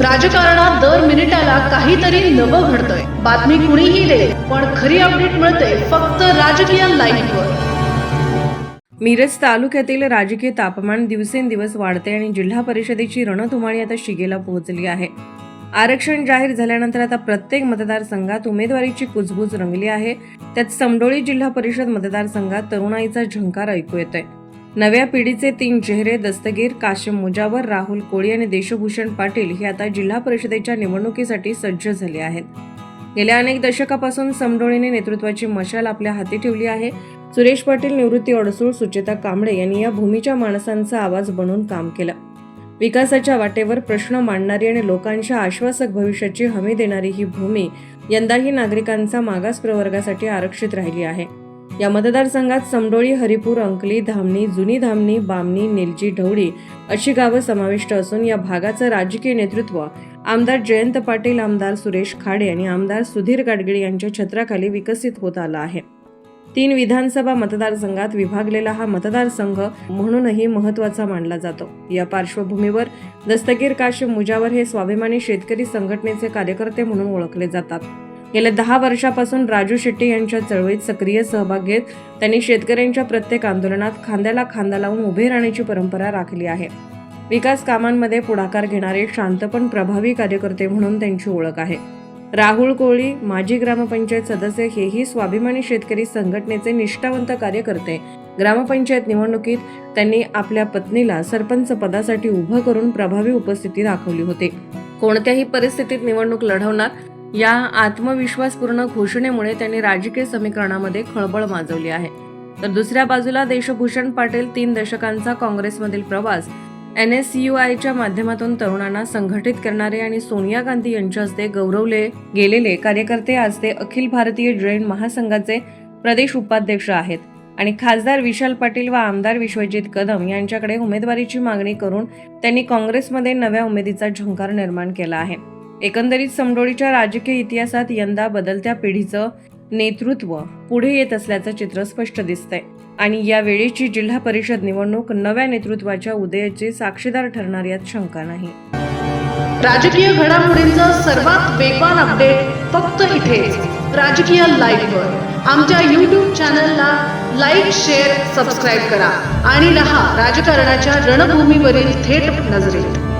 राजकारणात दर मिनिटाला काहीतरी नवं घडतंय. बातमी कुणीही दे पण खरी अपडेट मिळते फक्त राजकीय लाईव्हवर मिरज तालुक्यातील राजकीय तापमान दिवसेंदिवस वाढते आणि जिल्हा परिषदेची रणधुमाळी आता शिगेला पोहोचली आहे. आरक्षण जाहीर झाल्यानंतर आता प्रत्येक मतदारसंघात उमेदवारीची कुजबूज रंगली आहे. त्यात समडोळी जिल्हा परिषद मतदारसंघात तरुणाईचा झंकार ऐकू येतोय. नव्या पिढीचे तीन चेहरे दस्तगीर काशिम मुजावर राहुल कोळी आणि देशभूषण पाटील हे आता जिल्हा परिषदेच्या निवडणुकीसाठी सज्ज झाले आहेत. गेल्या अनेक दशकापासून समडोळीने नेतृत्वाची मशाल आपल्या हाती ठेवली आहे. सुरेश पाटील निवृत्ती अडसूळ सुचेता कांबळे यांनी या भूमीच्या माणसांचा आवाज बनून काम केलं. विकासाच्या वाटेवर प्रश्न मांडणारी आणि लोकांच्या आश्वासक भविष्याची हमी देणारी ही भूमी यंदाही नागरिकांचा मागास प्रवर्गासाठी आरक्षित राहिली आहे. या मतदारसंघात समडोळी हरिपूर अंकली धामणी जुनी धामणी बामणी निलजी ढवळी अशी गावं समाविष्ट असून या भागाचं राजकीय नेतृत्व आमदार जयंत पाटील आमदार सुरेश खाडे आणि आमदार सुधीर गाडगिळ यांच्या छत्राखाली विकसित होत आला आहे. तीन विधानसभा मतदारसंघात विभागलेला हा मतदारसंघ म्हणूनही महत्त्वाचा मानला जातो. या पार्श्वभूमीवर दस्तगीर काशिम मुजावर हे स्वाभिमानी शेतकरी संघटनेचे कार्यकर्ते म्हणून ओळखले जातात. गेल्या दहा वर्षापासून राजू शेट्टी यांच्या चळवळीत सक्रिय सहभाग घेत त्यांनी शेतकऱ्यांच्या प्रत्येक आंदोलनात खांद्याला खांदा लावून उभे राहण्याची परंपरा राखली आहे. विकास कामांमध्ये पुढाकार घेणारे शांतपण प्रभावी कार्यकर्ते म्हणून त्यांची ओळख आहे. राहुल कोळी माजी ग्रामपंचायत सदस्य हेही स्वाभिमानी शेतकरी संघटनेचे निष्ठावंत कार्यकर्ते. ग्रामपंचायत निवडणुकीत त्यांनी आपल्या पत्नीला सरपंच पदासाठी उभं करून प्रभावी उपस्थिती दाखवली होती. कोणत्याही परिस्थितीत निवडणूक लढवणार या आत्मविश्वासपूर्ण घोषणेमुळे त्यांनी राजकीय समीकरणामध्ये खळबळ माजवली आहे. तर दुसऱ्या बाजूला देशभूषण पाटील तीन दशकांचा काँग्रेसमधील प्रवास एन एस यू आयच्या माध्यमातून तरुणांना संघटित करणारे आणि सोनिया गांधी यांच्या हस्ते गौरवले गेलेले कार्यकर्ते आज ते अखिल भारतीय जैन महासंघाचे प्रदेश उपाध्यक्ष आहेत. आणि खासदार विशाल पाटील व आमदार विश्वजित कदम यांच्याकडे उमेदवारीची मागणी करून त्यांनी काँग्रेसमध्ये नव्या उमेदीचा झुंकार निर्माण केला आहे. एकंदरीत समडोळीच्या राजकीय इतिहासात यंदा बदलत्या पिढीचं नेतृत्व पुढे येत असल्याचं चित्र स्पष्ट दिसतंय. आणि या वेळेची जिल्हा परिषद निवडणूक नव्या नेतृत्वाच्या उदयाची साक्षीदार ठरणार यात शंका नाही. राजकीय घडामोडींचं सर्वात वेगवान अपडेट फक्त इथेच राजकीय लाईव्हवर आमच्या यूट्यूब चॅनलला लाईक शेअर सबस्क्राईब करा. आणि रहा राजकारणाच्या रणभूमीवरील थेट नजरेत.